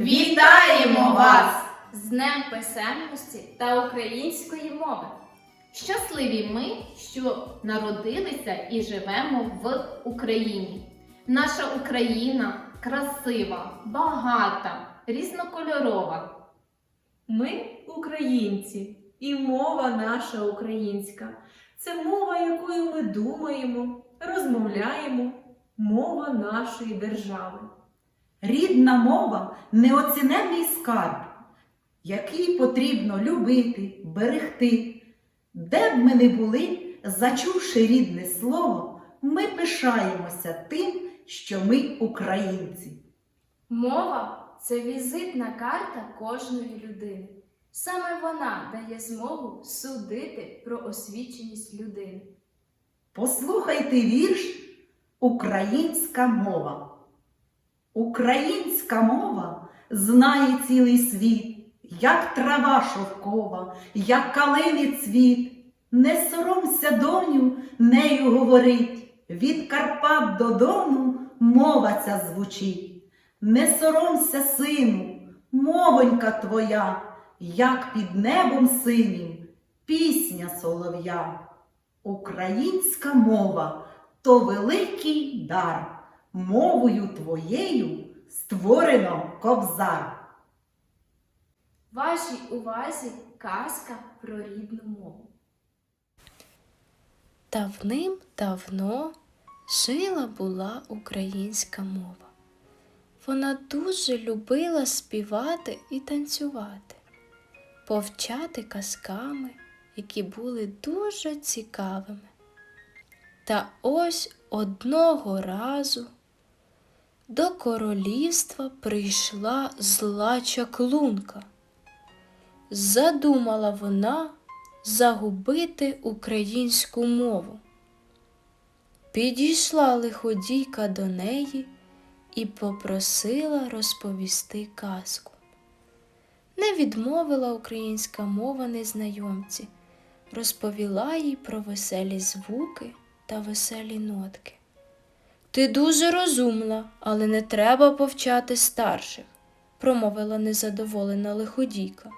Вітаємо вас! з Днем писемності та української мови. Щасливі ми, що народилися і живемо в Україні. Наша Україна красива, багата, різнокольорова. Ми українці, і мова наша українська. Це мова, якою ми думаємо, розмовляємо, мова нашої держави. Рідна мова неоціненний скарб, який потрібно любити, берегти. Де б ми не були, зачувши рідне слово, ми пишаємося тим, що ми українці. Мова це візитна карта кожної людини. Саме вона дає змогу судити про освіченість людини. Послухайте вірш Українська мова. Українська мова знає цілий світ, як трава шовкова, як калини цвіт. Не соромся, доню, нею говорить. Від Карпат до Дону мова ця звучить. Не соромся, сину, мовонька твоя, як під небом синім, пісня солов'я. Українська мова то великий дар. Мовою твоєю створено кобзар. Вашій увазі казка про рідну мову. Давним-давно жила була українська мова. Вона дуже любила співати і танцювати, повчати казками, які були дуже цікавими. Та ось одного разу до королівства прийшла зла чаклунка. Задумала вона загубити українську мову. Підійшла лиходійка до неї і попросила розповісти казку. Не відмовила українська мова незнайомці, розповіла їй про веселі звуки та веселі нотки. Ти дуже розумна, але не треба повчати старших, промовила незадоволена лиходійка.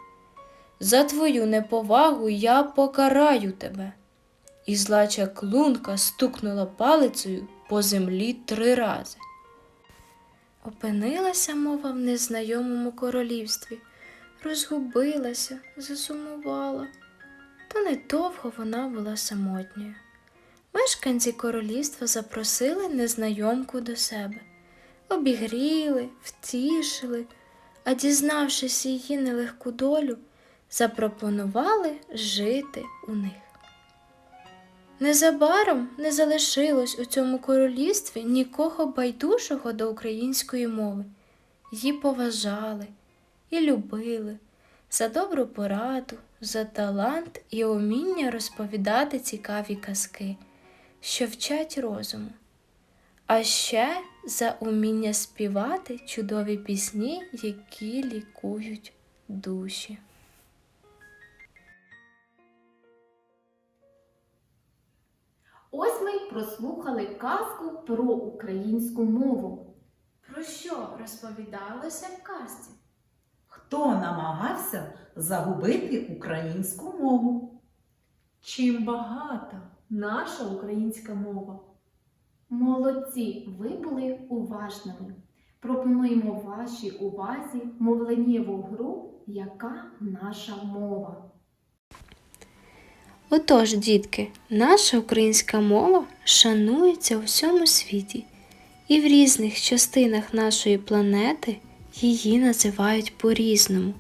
За твою неповагу я покараю тебе. І зла чаклунка стукнула палицею по землі три рази. Опинилася мова в незнайомому королівстві, розгубилася, засумувала. Та недовго вона була самотньою. Мешканці королівства запросили незнайомку до себе, обігріли, втішили, а дізнавшись її нелегку долю, запропонували жити у них. Незабаром не залишилось у цьому королівстві нікого байдужого до української мови. Її поважали і любили за добру пораду, за талант і уміння розповідати цікаві казки, що вчать розуму, а ще за уміння співати чудові пісні, які лікують душі. Ось ми й прослухали казку про українську мову. Про що розповідалося в казці? Хто намагався загубити українську мову? Чим багата наша українська мова? Молодці, ви були уважними. Пропонуємо вашій увазі мовленнєву гру Яка наша мова? Отож, дітки, наша українська мова шанується у всьому світі, і в різних частинах нашої планети її називають по-різному.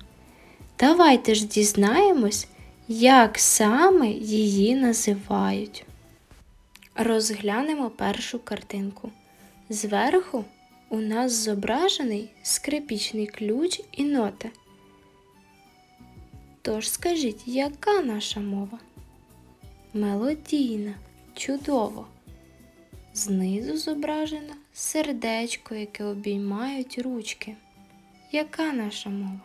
Давайте ж дізнаємось, як саме її називають. Розглянемо першу картинку. Зверху у нас зображений скрипічний ключ і ноти. Тож скажіть, яка наша мова? Мелодійна, чудово. Знизу зображено сердечко, яке обіймають ручки. Яка наша мова?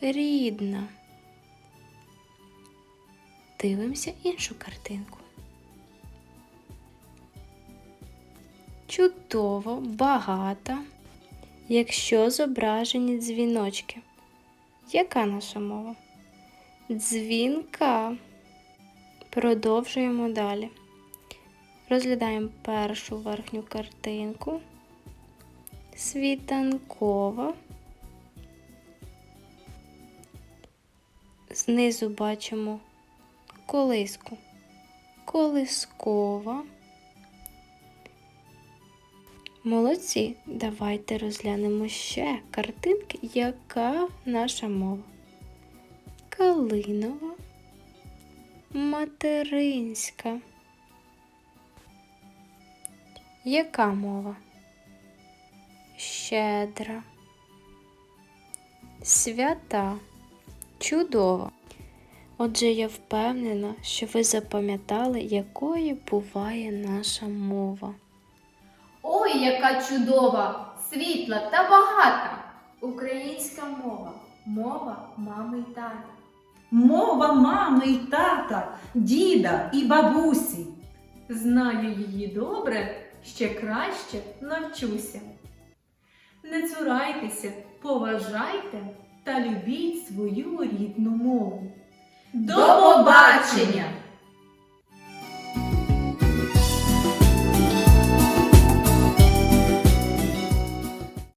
Рідна. Дивимося іншу картинку. Чудово, багата. якщо зображені дзвіночки. Яка наша мова? Дзвінка. Продовжуємо далі. Розглядаємо першу верхню картинку. Світанкова. Знизу бачимо колиску. Колискова. Молодці, давайте розглянемо ще картинки, яка наша мова. Калинова, материнська. Яка мова? Щедра, свята, чудова. Отже, я впевнена, що ви запам'ятали, якою буває наша мова. Ой, яка чудова, світла та багата! Українська мова мова мами й тата. Мова мами й тата, діда і бабусі. Знаю її добре, ще краще навчуся. Не цурайтеся, поважайте та любіть свою рідну мову. До побачення!